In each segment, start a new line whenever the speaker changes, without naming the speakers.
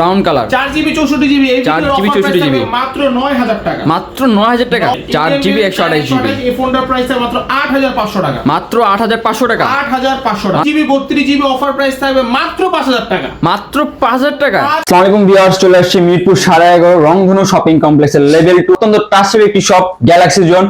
Brown colour
চার GB চৌষট্টি GB এই
4
ভিডিওর
GB
offer price
64 GB
থাকবে মাত্র নয় হাজার টাকা।
মাত্র নয় হাজার টাকা। চার জিবি একশো আঠাশ জিবি
এই ফোনটার প্রাইস থাকবে মাত্র আট হাজার পাঁচশো টাকা।
মাত্র আট হাজার পাঁচশো টাকা।
আট হাজার পাঁচশো টাকা। জিবি বত্রিশ জিবি অফার প্রাইস থাকবে মাত্র পাঁচ হাজার টাকা।
মাত্র পাঁচ হাজার টাকা।
আসসালামু আলাইকুম ভিউয়ার্স চলে আসছে মিরপুর সাড়ে এগারো রংধনু শপিং কমপ্লেক্সের লেভেল টু অত্যন্ত ট্রাস্টেড একটি শপ গ্যালাক্সি জোন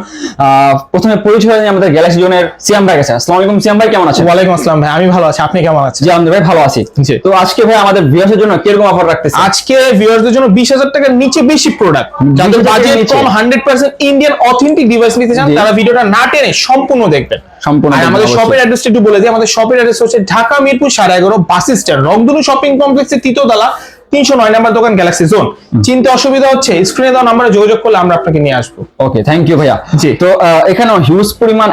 প্রথমে পরিচয় নিয়ে আমাদের গ্যালাক্সি জোনের সিয়াম ভাই কাছে। আসসালামু আলাইকুম সিয়াম ভাই কেমন আছেন?
ওয়ালাইকুম আসসালাম ভাই আমি ভালো আছি আপনি কেমন আছেন?
জি আমাদের ভাই ভালো আছি। তো আজকে ভাই আমাদের ভিউয়ার্সের জন্য কীরকম অফার রাখতেছে
আজকে ভিউয়ারদের জন্য বিশ হাজার টাকার নিচে বেশি প্রোডাক্ট যাদের বাজেট কম hundred percent Indian authentic device নিতে চান তারা ভিডিওটা না টেনে সম্পূর্ণ দেখবেন।
সম্পূর্ণ
আর আমাদের শপের অ্যাড্রেসটা একটু বলে দিই আমাদের শপের অ্যাড্রেস হচ্ছে ঢাকা মিরপুর সাড়ে এগারো বাস স্ট্যান্ড রংধনু শপিং কমপ্লেক্সের তৃতীয়তলা তিনশো নয় নাম্বার দোকান গ্যালাক্সি জোন চিনতে অসুবিধা হচ্ছে স্ক্রিনে দেওয়া নাম্বারে যোগাযোগ করলে আমরা আপনাকে নিয়ে আসব।
ওকে থ্যাংক ইউ ভাইয়া।
জি।
তো আহ, এখানেও হিউজ পরিমাণ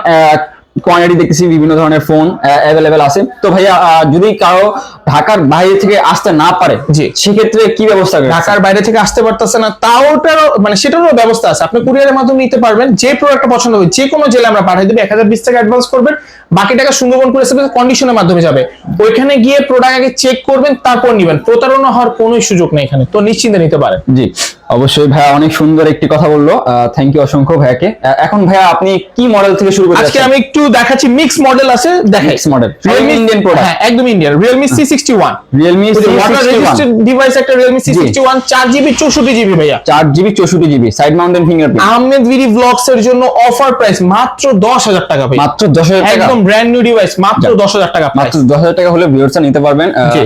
কোয়ান্টিটি দেখতেছি বিভিন্ন ধরনের ফোন অ্যাভেলেবেল আছে। তো ভাইয়া যদি কারও ঢাকার বাইরে থেকে আসতে না পারে
জি।
সেক্ষেত্রে কি ব্যবস্থা
ঢাকার বাইরে থেকে আসতে পারতেছে না তাওটারও মানে সেটারও ব্যবস্থা আছে। আপনি কুরিয়ারের মাধ্যমে নিতে পারবেন যে প্রোডাক্টটা পছন্দ হবে যে কোনো জেলে আমরা পাঠিয়ে দেবো এক হাজার বিশ টাকা অ্যাডভান্স করবেন বাকি টাকা সুন্দরবন করে কন্ডিশনের মাধ্যমে যাবে। ওইখানে গিয়ে প্রোডাক্ট আগে চেক করবেন তারপর নিবেন। প্রতারণা হওয়ার কোনো সুযোগ নেই এখানে তো নিশ্চিন্তে নিতে পারেন।
জি। অবশ্যই ভাইয়া অনেক সুন্দর একটি কথা বলল। থ্যাংক ইউ অসংখ্য ভাইয়াকে। এখন ভাইয়া আপনি কি মডেল থেকে শুরু করতে
আজকে আমি একটু দেখাচ্ছি মিক্স মডেল আছে দেখাই।
Mix model।
Realme Indian
product।
হ্যাঁ একদম Indian one
Realme
water registered device একটা চার জিবি চৌষট্টি জিবি ভাইয়া।
চার জিবি চৌষট্টি GB side mountain fingerprint
Ahmed VD blogs এর জন্য অফার প্রাইস মাত্র দশ হাজার টাকা ভাই
মাত্র দশ হাজার টাকা।
একদম ব্র্যান্ড নিউ ডিভাইস মাত্র
যাক।
দশ হাজার টাকা প্রাইস
মাত্র দশ হাজার টাকা হলে ভিউয়ার্সরা নিতে পারবেন।
জি।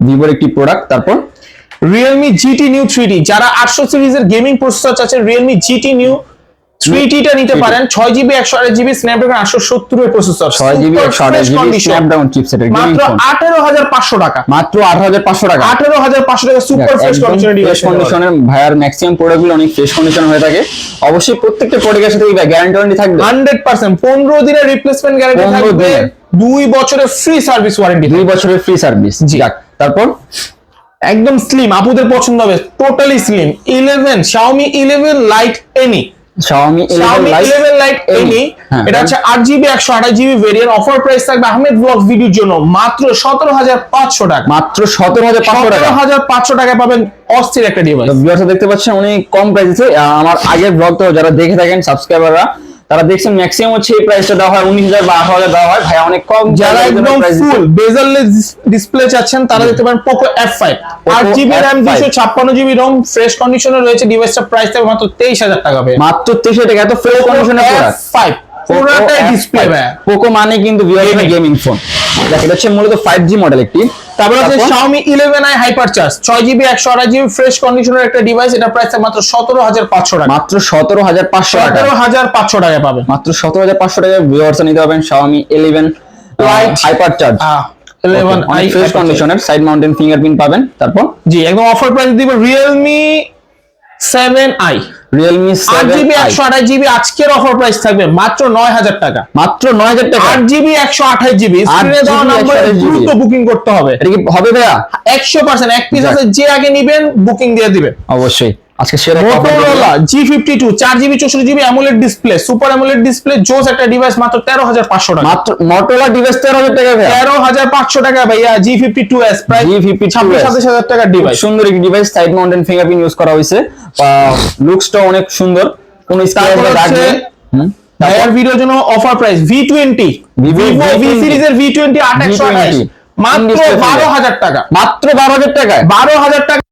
ভিভোর একটি প্রোডাক্ট তারপর
রিয়েলমি জিটি নিউ থ্রি যারা আটশো সিরিজের গেমিং প্রসেসর চাচ্ছেন রিয়েলমি জিটি নিউ থ্রি টা নিতে পারেন। ছয় জিবি একশো আট জিবি স্ন্যাপড্রাগন আটশো সত্তরের প্রসেসর
ছয় জিবি একশো আঠাশ জিবি স্ন্যাপড্রাগন চিপসেটের গেমিং
মাত্র আঠারো হাজার পাঁচশো টাকা।
মাত্র আট হাজার পাঁচশো টাকা।
আঠারো হাজার পাঁচশো টাকা সুপার ফ্রেশ কন্ডিশনের
ফ্রেশ কন্ডিশনের ভাইয়ার ম্যাক্সিমাম প্রোডাক্টগুলো অনেক ফ্রেশ কন্ডিশন হয়ে থাকে। অবশ্যই প্রত্যেকটা প্রোডাক্টের সাথে গ্যারান্টি ওয়ারেন্টি থাকবে।
Hundred percent. পনেরো দিনের রিপ্লেসমেন্ট গ্যারান্টি থাকবে। দুই বছরের ফ্রি সার্ভিস ওয়ারেন্টি
দুই বছরের ফ্রি সার্ভিস
জি।
তারপর?
একদম স্লিম আপুদের পছন্দ হবে totally slim eleven Xiaomi eleven lite NE
Xiaomi 11
Xiaomi
Lite
11 lite NE এটা হচ্ছে আট জিবি একশো আঠাশ জিবি ভেরিয়েন্ট অফার প্রাইস থাকবে আহমেদ ব্লগ ভিডিওর জন্য মাত্র সতেরো হাজার পাঁচশো টাকা।
মাত্র টাকা।
পাবেন অস্থির একটা ডিভাইস
দেখতে পাচ্ছেন অনেক কম প্রাইসে আমার আগের ব্লগ তো যারা দেখে থাকেন সাবস্ক্রাইবাররা তারা দেখছেন ম্যাক্সিমাম হচ্ছে এই প্রাইসটা দেওয়া হয় উনিশ হাজার বা আঠারো হাজার দেওয়া হয়। ভাই অনেক কম
যারা একদম ফুল বেজারলেস ডিসপ্লে চাচ্ছেন তারা দেখতে পারেন পোকো এফ ফাইভ আট জিবি র্যাম
F5
দুশো ছাপ্পান্ন জিবি রোম ফ্রেশ কন্ডিশনে রয়েছে ডিভাইসটা প্রাইস থাকবে মাত্র তেইশ হাজার টাকা
মাত্র তেইশ হাজার টাকা এত ফ্রেশ কন্ডিশনে
ফাইভ পুরোটাই ডিসপ্লে ভাই
পোকো মানে কিন্তু। গেমিং ফোন এটা হচ্ছে মূলত ফাইভ জি মডেল একটি।
তারপর
তারপর?
Xiaomi 11i হাইপার চার্জ ছয় জিবি একশো আঠাশ জিবি ফ্রেশ কন্ডিশনের একটা ডিভাইস এটা প্রাইস মাত্র সতেরো হাজার পাঁচশো টাকা।
মাত্র সতেরো হাজার পাঁচশো টাকা।
সতেরো হাজার পাঁচশো টাকা পাবে।
মাত্র সতেরো হাজার পাঁচশো টাকা ভিউয়ার্স নিতে পারবেন Xiaomi 11
Lite।
Hyper charge
eleven i
fresh কন্ডিশনের সাইড মাউন্টেন ফিঙ্গারপ্রিন্ট পাবেন তারপর?
জি একদম অফার প্রাইস দিব রিয়েলমি সেভেন আই
রিয়েলমি
আট
সেভেন
জিবি একশো আঠাশ জিবি আজকের অফার প্রাইস থাকবে মাত্র নয় হাজার টাকা।
মাত্র নয় হাজার টাকা।
আট জিবি একশো আঠাশ জিবি। স্ক্রিনে দেওয়া
8GB
নাম্বারে দ্রুত বুকিং করতে হবে।
এটা কি হবে ভাইয়া?
একশো পার্সেন্ট এক পিস আছে যে আগে নিবেন বুকিং দিয়ে দিবেন।
অবশ্যই। আজকে সেরা
চার জিবি চৌষট্টি GB AMOLED display super AMOLED display জোস একটা ডিভাইস মাত্র তেরো হাজার পাঁচশো টাকা।
মাত্র মোটরোলা ডিভাইস তেরো হাজার টাকা ভাইয়া।
তেরো হাজার পাঁচশো টাকা ভাইয়া প্রায়
G52s
ছাব্বিশ সাতাশ হাজার টাকার ডিভাইস
সুন্দর একটি device side mountain fingerprint use করা হয়েছে। লুকসটা অনেক সুন্দর। কোন
ভাইয়ার ভিডিওর জন্য offer price V twenty
Vivo
Vivo V
V20
সিরিজের ভি টোয়েন্টি আট একশো আঠাশ।
V20
মাত্র
In-display
বারো
phone।
হাজার টাকা।
মাত্র বারো হাজার টাকায়।
বারো হাজার টাকা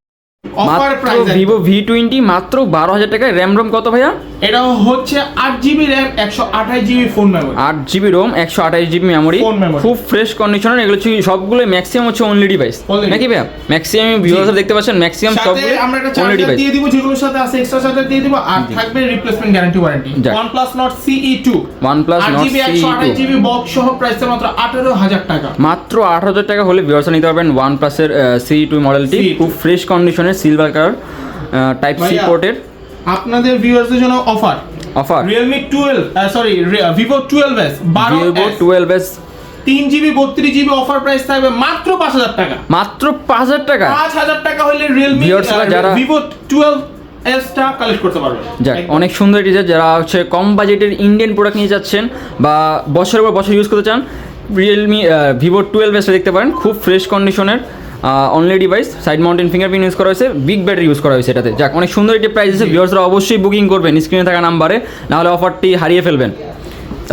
offer price
Vivo V twenty মাত্র বারো হাজার টাকায় র্যাম রোম কত ভাইয়া?
এটা হচ্ছে আট জিবি র্যাম একশো আঠাশ জিবি ফোন মেমোরি
আট জিবি রোম একশো আঠাশ জিবি মেমোরি খুব ফ্রেশ কন্ডিশনের এগুলো হচ্ছে সবগুলো ম্যাক্সিমাম হচ্ছে অনলি ডিভাইস নাকি ভাইয়া? ম্যাক্সিমাম ভিউয়ার্স দেখতে পাচ্ছেন ম্যাক্সিমাম সবগুলো
আমরা একটা চার্জার
ডিভাইস
দিয়ে দিব যেগুলোর সাথে আছে এক্সট্রা চার্জার দিয়ে দিব আর থাকবে রিপ্লেসমেন্ট গ্যারান্টি ওয়ারেন্টি
যাক।
OnePlus Nord CE 2
OnePlus
আট
Nord
জিবি
CE
একশো আঠাশ
2
জিবি বক্স সহ প্রাইস মাত্র আঠারো হাজার টাকা।
মাত্র আট হাজার টাকা হলে ভিউয়ার্স নিতে পারবেন ওয়ান প্লাসের সি টু মডেলটি
CE2
খুব ফ্রেশ কন্ডিশনের সিলভার কালার টাইপ সি পোর্টের
আপনাদের ভিউয়ারদের জন্য offer
offer
Realme 12 sorry Vivo 12s 12
Vivo
S,
twelve S
তিন জিবি বত্রিশ জিবি অফার প্রাইস থাকবে মাত্র পাঁচ হাজার টাকা।
মাত্র পাঁচ হাজার টাকা?
পাঁচ হাজার টাকা হলে রিয়েলমি
রা যারা-
ভিভো টুয়েলভ কালেক্ট করতে
যাক অনেক সুন্দর ডিজাইন যারা হচ্ছে কম বাজেটের ইন্ডিয়ান প্রোডাক্ট নিয়ে যাচ্ছেন বা বছরের পর বছর ইউজ করতে চান রিয়েলমি ভিভো টুয়েলভ এসে দেখতে পারেন। খুব ফ্রেশ কন্ডিশনের only device side mounted fingerprint use করা হয়েছে বিগ ব্যাটারি ইউজ করা হয়েছে এটাতে। যাক অনেক সুন্দর একটি প্রাইস আছে ভিউয়ার্সরা অবশ্যই বুকিং করবেন স্ক্রিনে থাকা নাম্বারে নাহলে অফারটি হারিয়ে ফেলবেন।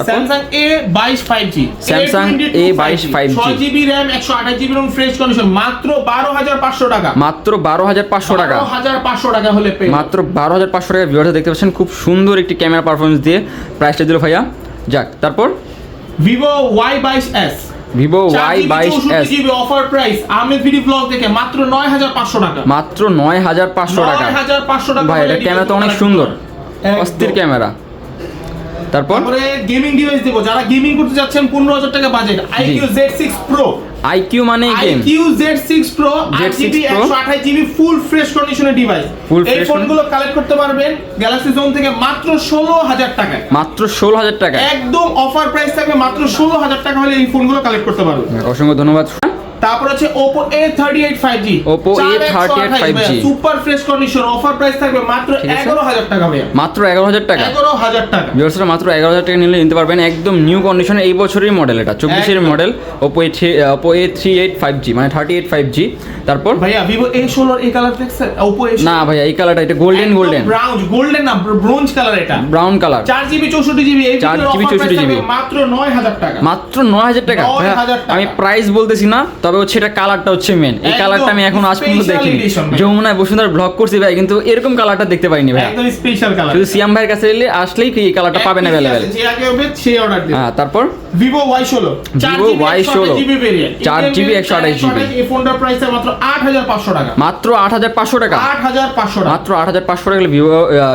স্যামসাং এ বাইশ five G
Samsung A22 5G
ছয় জিবি র্যাম একশো আঠাশ জিবি রুম ফ্রেশ কন্ডিশন মাত্র বারো হাজার পাঁচশো টাকা।
মাত্র বারো হাজার পাঁচশো টাকা।
হাজার পাঁচশো টাকা হলে
মাত্র বারো হাজার পাঁচশো টাকা দেখতে পাচ্ছেন খুব সুন্দর একটি ক্যামেরা পারফরমেন্স দিয়ে প্রাইসটা দিল ভাইয়া। যাক তারপর?
ভিভো ওয়াই বাইশ এস
ভিভো ওয়াই বাইশ এস
অফার প্রাইস আহমেদ ভিডি ব্লগ থেকে মাত্র নয় হাজার পাঁচশো টাকা।
মাত্র নয় হাজার পাঁচশো টাকা।
হাজার পাঁচশো টাকা
ভাই এটা ক্যামেরা তো অনেক সুন্দর। অস্থির ক্যামেরা তারপর?
তারপরে গেমিং ডিভাইস দেবো। যারা গেমিং করতে যাচ্ছেন পনেরো হাজার টাকা budget iQOO Z six pro
iQOO মানে game
iQOO Z six pro আট
Z6
জিবি
Pro।
একশো আঠাশ জিবি ফুল ফ্রেশ কন্ডিশনের ডিভাইস এই ফোনগুলো কালেক্ট করতে পারবেন গ্যালাক্সি জোন থেকে মাত্র ষোলো হাজার টাকায়।
মাত্র ষোলো হাজার টাকা
একদম অফার প্রাইস থাকবে মাত্র ষোলো হাজার টাকা হলে এই ফোনগুলো কালেক্ট করতে পারবেন।
অসংখ্য ধন্যবাদ
তারপর আছে Oppo A38 5G
Oppo A38 5G
super fresh condition offer price থাকবে মাত্র
ঠিক আছে।
এগারো হাজার টাকা ভাইয়া।
মাত্র এগারো হাজার টাকা।
এগারো হাজার টাকা।
ভিউয়ার্সরা মাত্র এগারো হাজার টাকা নিলে নিতে পারবেন একদম নিউ কন্ডিশনে এই বছরের মডেল এটা চব্বিশের
একদম।
Model Oppo A three eight five G মানে থার্টি এইট ফাইভ জি তারপর?
ভাইয়া এ ষোলোর এই কালার দেখছেন? Oppo A
না ভাইয়া এই কালারটা এটা গোল্ডেন গোল্ডেন
ব্রাউন গোল্ডেন না ব্রোঞ্জ কালার এটা।
ব্রাউন কালার
চার জিবি চৌষট্টি জিবি এই
4 GB 64 GB
মাত্র নয় হাজার টাকা।
মাত্র নয় হাজার টাকা।
9,000
ভাইয়া,
টাকা।
আমি প্রাইস বলতেছি না তবে হচ্ছে এটা কালারটা হচ্ছে মেন এই কালারটা আমি এখন আজ পর্যন্ত দেখিনি। যমুনায় বসুন্ধরা ব্লগ করছি ভাই কিন্তু এরকম কালারটা দেখতে পাইনি ভাই।
একদম স্পেশাল কালার
শুধু সিয়াম ভাইয়ের কাছে এলে আসলেই কি এই কালারটা পাবেন অ্যাভেলেবেল
যে আগে হবে সেই অর্ডার দিন
হ্যাঁ তারপর? Vivo Y16
GB variant
4 GB 128 GB
এই ফোনটার প্রাইস মাত্র আট হাজার পাঁচশো টাকা।
মাত্র আট হাজার পাঁচশো টাকা?
আট হাজার পাঁচশো টাকা।
মাত্র আট হাজার পাঁচশো টাকা ভিভো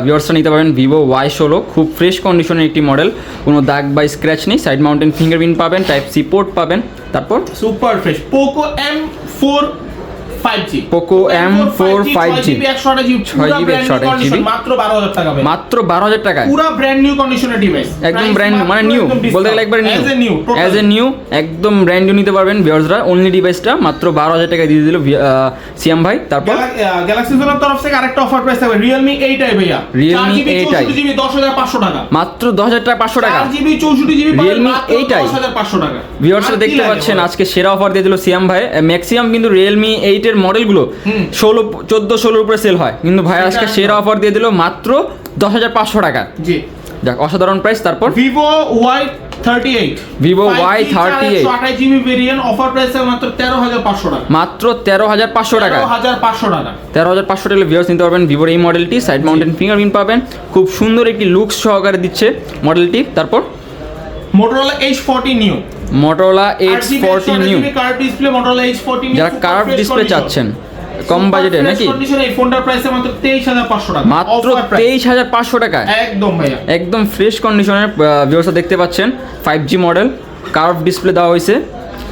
ভিউয়ার্সটা নিতে পারবেন ওয়াই ষোলো খুব ফ্রেশ কন্ডিশনের একটি মডেল কোনো দাগ বা স্ক্র্যাচ নেই। সাইড মাউন্টেন ফিঙ্গারপ্রিন্ট পাবেন টাইপ সি পোর্ট পাবেন। তারপর?
Super fresh Poco M four
Poco M4 5G
একশো আঠাশ জিবি
6 GB 128 GB
মাত্র বারো হাজার টাকা।
মাত্র টাকায়।
ব্র্যান্ড নিউ কন্ডিশনের ডিভাইস
একদম ব্র্যান্ড মানে নিউ বলতে গেলে একবার new
as a new
as a new একদম ব্র্যান্ড নিউ নিতে পারবেন ভিউয়ার্সরা অনলি ডিভাইসটা মাত্র বারো হাজার টাকা দিয়ে দিল সিয়াম ভাই। তারপর?
গ্যালাক্সি জোনের তরফ থেকে আরেকটা অফার প্রাইস থাকবে ভাইয়া।
Realme 8i
জিবি দশ হাজার পাঁচশো টাকা।
মাত্র দশ হাজার টাকা পাঁচশো টাকা।
চার জিবি চৌষট্টি জিবি
Realme 8i
দশ হাজার পাঁচশো টাকা।
ভিউয়ার্সরা দেখতে পাচ্ছেন আজকে সেরা অফার দিয়ে দিল সিয়াম ভাই। ম্যাক্সিমাম কিন্তু রিয়েলমি এইটের মডেলগুলো ষোলো চোদ্দ ষোলোর উপরে সেল হয়। কিন্তু ভাই আজকে সেরা অফার দিয়ে দিল মাত্র দশ হাজার পাঁচশো টাকা।
জি।
যাক অসাধারণ প্রাইস তারপর?
Vivo Y thirty eight
Vivo Y38
আঠাশ জিবি ভেরিয়েন্ট অফার প্রাইস মাত্র তেরো হাজার পাঁচশো টাকা।
মাত্র তেরো হাজার পাঁচশো টাকা।
হাজার পাঁচশো টাকা।
তেরো হাজার পাঁচশো টাকা ভিউয়ার্স নিতে পারবেন। ভিভোর এই মডেলটি সাইড মাউন্টেন ফিঙ্গারপ্রিন্ট পাবেন। খুব সুন্দর একটি লুকস সহকারে দিচ্ছে মডেলটি তারপর?
Motorola edge forty new
Motorola edge forty new যারা কার্ভ ডিসপ্লে চাচ্ছেন কম বাজেটে নাকি?
এই ফোনটার প্রাইস মাত্র তেইশ হাজার পাঁচশো টাকা
মাত্র
একদম ভাইয়া।
একদম ফ্রেশ কন্ডিশনের ব্যবস্থা দেখতে পাচ্ছেন five G model curve display দেওয়া হয়েছে।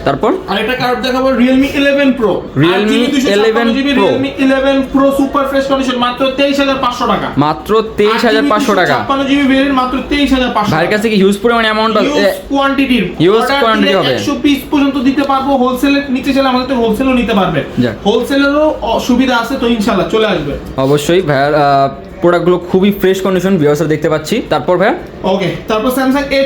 তারপর?
আরেকটা কার্ভ দেখাবো Realme 11 Pro
Realme 11 Pro।
Realme 11 Pro super fresh condition মাত্র 23500 টাকা।
মাত্র তেইশ হাজার পাঁচশো টাকা।
56 জিবি ভেরিয়েন্ট মাত্র 23500
ভাইয়ের কাছে কি হিউজ পরিমাণ অ্যামাউন্ট
হিউজ কোয়ান্টিটির
Huge quantity হবে।
100 পিস পর্যন্ত দিতে পারব হোলসেলের নিচে চলে আমাদের তো হোলসেলও নিতে পারবে। হোলসেলেরও সুবিধা আছে তো ইনশাআল্লাহ চলে আসবে।
অবশ্যই ভাইয়ার প্রোডাক্টগুলো খুবই ফ্রেশ কন্ডিশন ভিউয়ার্সরা দেখতে পাচ্ছি। তারপর ভাইয়া?
ওকে তারপর স্যামসাং এ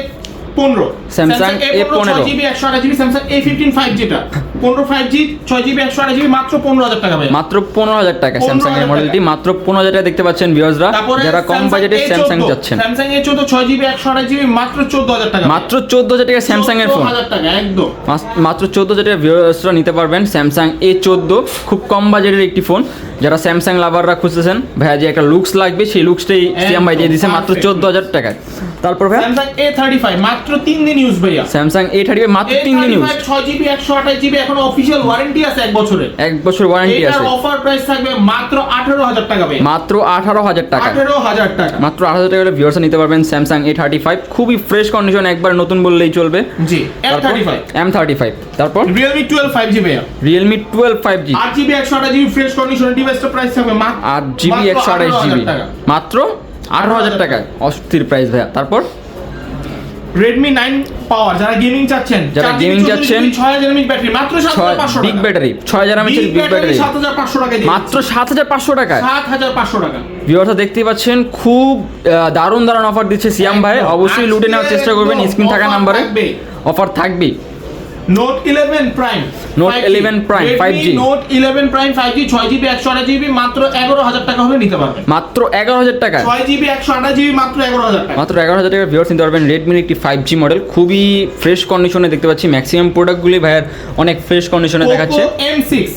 পনেরো।
Samsung A15
ছয় জিবি একশো আঠাশ GB Samsung A fifteen five জিটা পনেরো ফাইভ জি ছয় জিবি একশো আঠাশ জিবি মাত্র পনেরো হাজার টাকা ভাই
মাত্র পনেরো হাজার টাকা
15,000
স্যামসাং এর মডেলটি মাত্র পনেরো হাজার টাকা দেখতে পাচ্ছেন ভিউয়ার্সরা যারা কম বাজেটে স্যামসাং যাচ্ছেন।
স্যামসাং এ চোদ্দ ছয় জিবি একশো আঠাশ জিবি মাত্র চোদ্দ হাজার টাকা
মাত্র চোদ্দ হাজার টাকা স্যামসাং এর ফোন
হাজার টাকা একদম।
মাত্র চোদ্দ হাজার টাকা ভিউয়ার্সরা নিতে পারবেন স্যামসাং এ চোদ্দ। খুব কম বাজেটের একটি ফোন যারা স্যামসাং লাভাররা খুঁজতেছেন ভাইয়া যে একটা লুকস লাগবে সেই লুকসটাই সিএম ভাই দিয়ে দিচ্ছে মাত্র। চোদ্দ হাজার টাকায়। তারপর ভাইয়া?
স্যামসাং এ থার্টি ফাইভ মাত্র তিন দিন ইউজ ভাইয়া।
স্যামসাং এ থার্টি মাত্র তিন দিন ইউজ
ছয় জিবি একশো আঠাশ জিবি এখন অফিসিয়াল ওয়ারেন্টি আছে এক বছরের
এক বছর ওয়ারেন্টি আছে।
অফার প্রাইস থাকবে মাত্র আঠারো হাজার টাকা ভাই
মাত্র আঠারো হাজার টাকা।
আঠারো হাজার টাকা।
মাত্র আঠারো হাজার টাকা হলে ভিউয়ার্স নিতে পারবেন স্যামসাং এ থার্টি ফাইভ খুবই ফ্রেশ কন্ডিশন একবার নতুন বললেই চলবে।
জি M thirty five
M thirty five তারপর?
রিয়েলমি টুয়েলভ ফাইভ জি ভাইয়া।
রিয়েলমি টুয়েলভ ফাইভ জি
আট জিবি একশো আঠাশ জিবি ফ্রেশ কন্ডিশনের ডিভাইসটার প্রাইস থাকবে মাত্র
আট জিবি
মাত্র
একশো আঠাশ
18,000
জিবি মাত্র আঠারো হাজার টাকায়। অস্থির প্রাইস ভাইয়া। তারপর?
রেডমি নাইন পাওয়ার যারা গেমিং চাচ্ছেন
যারা gaming চাচ্ছেন,
ব্যাটারি মাত্র
বিগ ব্যাটারি ছয় হাজার এমএচের বিগ ব্যাটারি
সাত হাজার পাঁচশো টাকা
মাত্র সাত হাজার পাঁচশো টাকায়।
পাঁচশো টাকা।
ভিউয়ার্সরা দেখতেই পাচ্ছেন খুব দারুণ দারুণ অফার দিচ্ছে সিয়াম ভাই। অবশ্যই লুটে নেওয়ার চেষ্টা করবেন স্ক্রিন থাকা নাম্বারে। অফার থাকবেই।
Note eleven prime
Note 11 Prime 5G
Note eleven prime five G ছয় জিবি একশো আঠাশ জিবি মাত্র এগারো হাজার টাকা হলে নিতে পারবেন।
মাত্র এগারো হাজার টাকা।
ছয় জিবি একশো আঠাশ জিবি মাত্র এগারো হাজার টাকা।
মাত্র এগারো হাজার ভিউয়ার্স নিতে পারবেন রেডমির একটি ফাইভ জি মডেল খুবই ফ্রেশ কন্ডিশনে দেখতে পাচ্ছি। ম্যাক্সিমাম প্রোডাক্টগুলি ভাইয়ের অনেক ফ্রেশ কন্ডিশনে দেখাচ্ছে।
M six.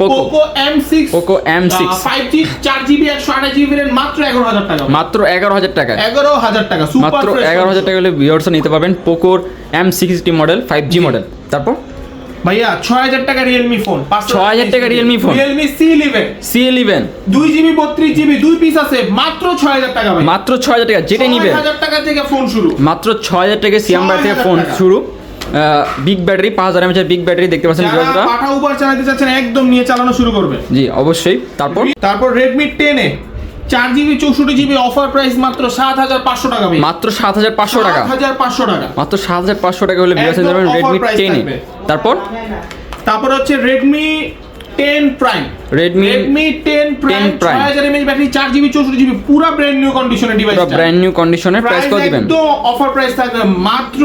Poco M six
Poco M6
five G চার জিবি একশো আঠাশ জিবি মাত্র এগারো হাজার টাকা।
মাত্র এগারো হাজার টাকা।
এগারো হাজার টাকা
মাত্র এগারো হাজার টাকা হলে নিতে পারবেন পোকোর M sixty model five G model তারপর?
ভাইয়া ছয় হাজার টাকা রিয়েলমি ফোন
6,000 টাকা Realme phone?
Realme C eleven
C eleven
দুই জিবি বত্রিশ জিবি দুই পিস আছে মাত্র ছয় হাজার টাকা
মাত্র ছয় হাজার টাকা যেটাই নিবেন।
হাজার টাকা থেকে ফোন শুরু।
মাত্র ছয় হাজার টাকা সিয়াম্বার থেকে ফোন শুরু। বিগ ব্যাটারি পাঁচ হাজার এমএচের বিগ ব্যাটারি দেখতে পাচ্ছেন
যারা পাঠা উবার চালাতে চাচ্ছেন একদম নিয়ে চালানো শুরু করবে।
জি অবশ্যই। তারপর?
তারপর রেডমি টেনে চার জিবি চৌষট্টি জিবি অফার প্রাইস মাত্র সাত হাজার পাঁচশো টাকা
মাত্র সাত হাজার পাঁচশো টাকা?
হাজার পাঁচশো টাকা।
মাত্র সাত হাজার পাঁচশো টাকা হলে পারবেন
offer
রেডমি টেনে তারপর?
তারপর হচ্ছে Redmi ten prime
Redmi
Redmi ten prime
10 Prime।
ছয় হাজার এমএচ ব্যাটারি চার জিবি চৌষট্টি জিবি পুরো ব্র্যান্ড নিউ কন্ডিশনের ডিভাইস
পুরো ব্র্যান্ড নিউ কন্ডিশনের প্রাইস কত দিবেন?
একদম অফার প্রাইস থাকবে মাত্র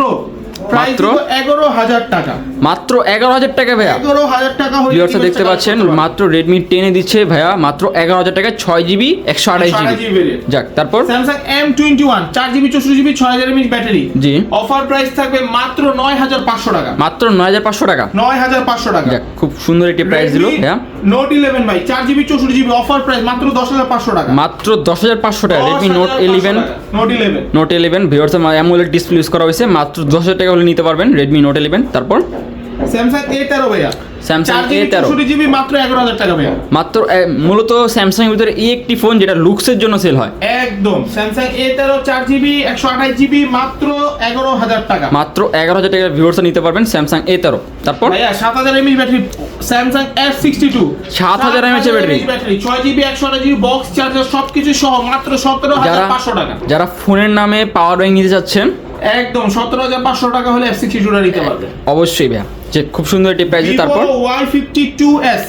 মাত্র?
এগারো হাজার টাকা।
মাত্র এগারো হাজার টাকা ভাইয়া।
এগারো হাজার টাকা
ভিউয়ার্সরা দেখতে পাচ্ছেন মাত্র রেডমি টেনে দিচ্ছে ভাইয়া মাত্র এগারো হাজার টাকায় ছয় জিবি একশো আঠাশ জিবি যাক তারপর?
স্যামসাং এম টোয়েন্টি ওয়ান চার জিবি চৌষট্টি জিবি ছয় হাজার এমএচ ব্যাটারি।
জি।
অফার প্রাইস থাকবে মাত্র নয় হাজার পাঁচশো টাকা।
মাত্র নয় হাজার পাঁচশো টাকা।
নয় হাজার পাঁচশো টাকা।
যাক খুব সুন্দর একটি প্রাইস দিল ভাইয়া।
নোট ইলেভেন ভাই চার জিবি চৌষট্টি জিবি অফার প্রাইস মাত্র দশ হাজার পাঁচশো টাকা।
মাত্র দশ হাজার পাঁচশো টাকা Redmi Note eleven
Note eleven
Note eleven viewers AMOLED display use করা হয়েছে মাত্র দশ হাজার টাকা হলে নিতে পারবেন রেডমি নোট ইলেভেন তারপর?
স্যামসাং এ তেরো ভাইয়া।
Samsung
চার জিবি
A13
চৌষট্টি জিবি মাত্র এগারো হাজার টাকা ভাইয়া।
মাত্র মূলত স্যামসাং এর ভিতরে এই একটি ফোন যেটা লুকসের জন্য সেল হয়।
একদম। স্যামসাং এ তেরো চার জিবি একশো আঠাশ জিবি মাত্র এগারো হাজার টাকা।
মাত্র এগারো হাজার টাকার নিতে পারবেন স্যামসাং এ তেরো। তারপর?
ভাইয়া সাত হাজার mAh battery Samsung F sixty two
7000 mAh এর ব্যাটারি।
ছয় জিবি একশো আঠাশ জিবি বক্স চার্জার সবকিছু সহ মাত্র সতেরো হাজার পাঁচশো টাকা।
যারা ফোনের নামে পাওয়ার ব্যাংক নিতে চাচ্ছেন
একদম সতেরো হাজার পাঁচশো টাকা হলে এফ সিক্সটি টুটা নিতে পারবে।
অবশ্যই ভাইয়া। যে খুব সুন্দর একটি প্রাইস তারপর?
Y fifty two S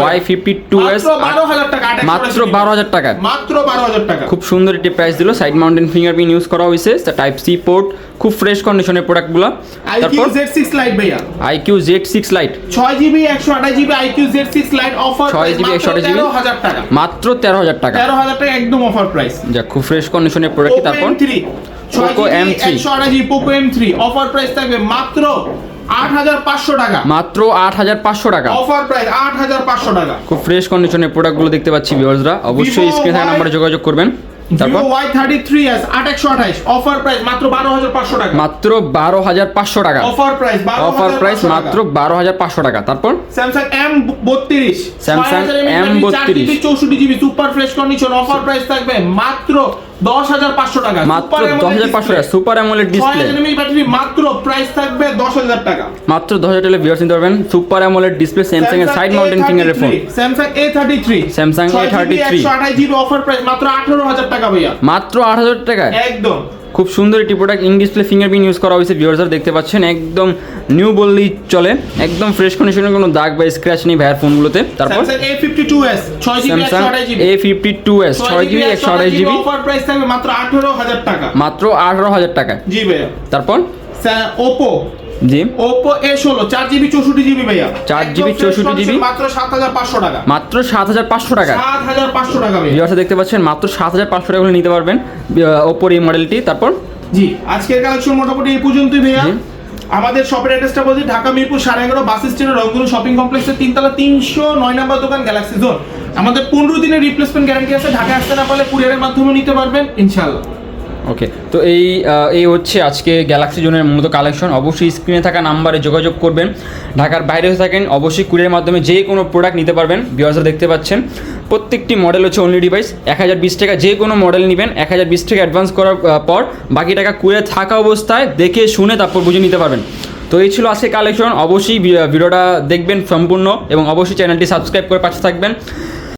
Y fifty two S মাত্র বারো হাজার টাকা
মাত্র বারো হাজার টাকা।
খুব সুন্দর একটি প্রাইস দিল সাইড মাউন্টেন ফিঙ্গারপ্রিন্ট ইউজ করা হয়েছে টাইপ সি পোর্ট খুব ফ্রেশ কন্ডিশনের প্রোডাক্টগুলো তারপর?
জেড সিক্স লাইট ভাইয়া।
আইকিউ জেড সিক্স লাইট
ছয় জিবি একশো আঠাশ GB iQOO Z six lite offer
6 GB 128 GB?
তেরো হাজার টাকা।
মাত্র তেরো হাজার টাকা।
তেরো হাজার টাকা একদম অফার প্রাইস
যা খুব ফ্রেশ কন্ডিশনের প্রোডাক্ট তারপর?
থ্রি
Poco M3
একশো আঠাশ Poco M three offer price থাকবে মাত্র আট হাজার পাঁচশো টাকা।
মাত্র আট হাজার পাঁচশো টাকা।
অফার প্রাইস আট হাজার পাঁচশো টাকা।
খুব ফ্রেশ কন্ডিশনের প্রোডাক্টগুলো দেখতে পাচ্ছি ভিউয়ার্সরা অবশ্যই স্ক্রিনে থাকা নাম্বারে যোগাযোগ করবেন। তারপর?
ওয়াই থার্টি থ্রি এস একশো আঠাশ। অফার প্রাইস মাত্র বারো হাজার পাঁচশো টাকা।
মাত্র বারো হাজার পাঁচশো টাকা।
অফার প্রাইস
অফার প্রাইস মাত্র বারো হাজার পাঁচশো টাকা। তারপর?
স্যামসাং এম বত্রিশ।
Samsung M32
চৌষট্টি GB super fresh condition offer price থাকবে মাত্র দশ হাজার পাঁচশো টাকা।
মাত্র দশ হাজার পাঁচশো টাকা সুপার অ্যামোলেড ডিসপ্লে
ব্যাটারি মাত্র প্রাইস থাকবে দশ হাজার টাকা।
মাত্র দশ হাজার টাকা ভিউয়ার্স নিতে পারবেন। সুপার অ্যামোলেড ডিসপ্লে স্যামসাং এর side mounted ফিঙ্গারের phone
Samsung A thirty three
Samsung
A thirty three offer price মাত্র আঠারো হাজার টাকা ভাইয়া।
মাত্র আট হাজার টাকায়।
একদম।
খুব সুন্দর একটি product in display fingerprint use করা হয়েছে ভিউয়ার্সার দেখতে পাচ্ছেন একদম নিউ বললেই চলে একদম ফ্রেশ কন্ডিশনের কোনো দাগ বা স্ক্র্যাচ নেই ভাইয়ার ফোনগুলোতে। তারপর?
Samsung A fifty two S ছয় GB
A fifty two S ছয় জিবি একশো আঠাশ জিবি
অফার প্রাইস থাকবে মাত্র আঠারো হাজার টাকা।
মাত্র আঠারো হাজার টাকা
জি ভাইয়া।
তারপর?
ওপো
জি।
চার জিবি চৌষট্টি জিবি ভাইয়া।
4GB
একদম fresh
64 GB
মাত্র সাত হাজার পাঁচশো টাকা।
মাত্র সাত হাজার পাঁচশো টাকা।
সাত হাজার পাঁচশো টাকা ভাইয়া।
দেখতে পাচ্ছেন মাত্র সাত হাজার পাঁচশো টাকা হলে নিতে পারবেন ওপোর এই মডেলটি তারপর?
জি আজকের কালেকশন মোটামুটি এই পর্যন্তই ভাইয়া। আমাদের শপের অ্যাড্রেসটা বলছি ঢাকা মিরপুর সাড়ে এগারো বাস স্ট্যান্ড রংধনু শপিং কমপ্লেক্সের তিনতলা তিনশো নয় নাম্বার দোকান গ্যালাক্সি জোন আমাদের পনেরো দিনের রিপ্লেসমেন্ট গ্যারান্টি আছে ঢাকা আসতে না পারলে কুরিয়ারের মাধ্যমে নিতে পারবেন ইনশাল্লাহ
ওকে তো এই এই হচ্ছে আজকে গ্যালাক্সি জোনের মূলত কালেকশন অবশ্যই স্ক্রিনে থাকা নাম্বারে যোগাযোগ করবেন। ঢাকার বাইরে হয়ে থাকেন, অবশ্যই কুরিয়ার মাধ্যমে যে কোনো প্রোডাক্ট নিতে পারবেন। বিওয়াসরা দেখতে পাচ্ছেন, প্রত্যেকটি মডেল হচ্ছে অনলি ডিভাইস এক হাজার বিশ টাকা যে কোনো মডেল নেবেন, এক হাজার বিশ টাকা অ্যাডভান্স করার পর বাকি টাকা কুরিয়ার থাকা অবস্থায় দেখে শুনে তারপর বুঝে নিতে পারবেন। তো এই ছিল আজকে কালেকশন অবশ্যই ভিডিওটা দেখবেন সম্পূর্ণ এবং অবশ্যই চ্যানেলটি সাবস্ক্রাইব করে পাশে থাকবেন।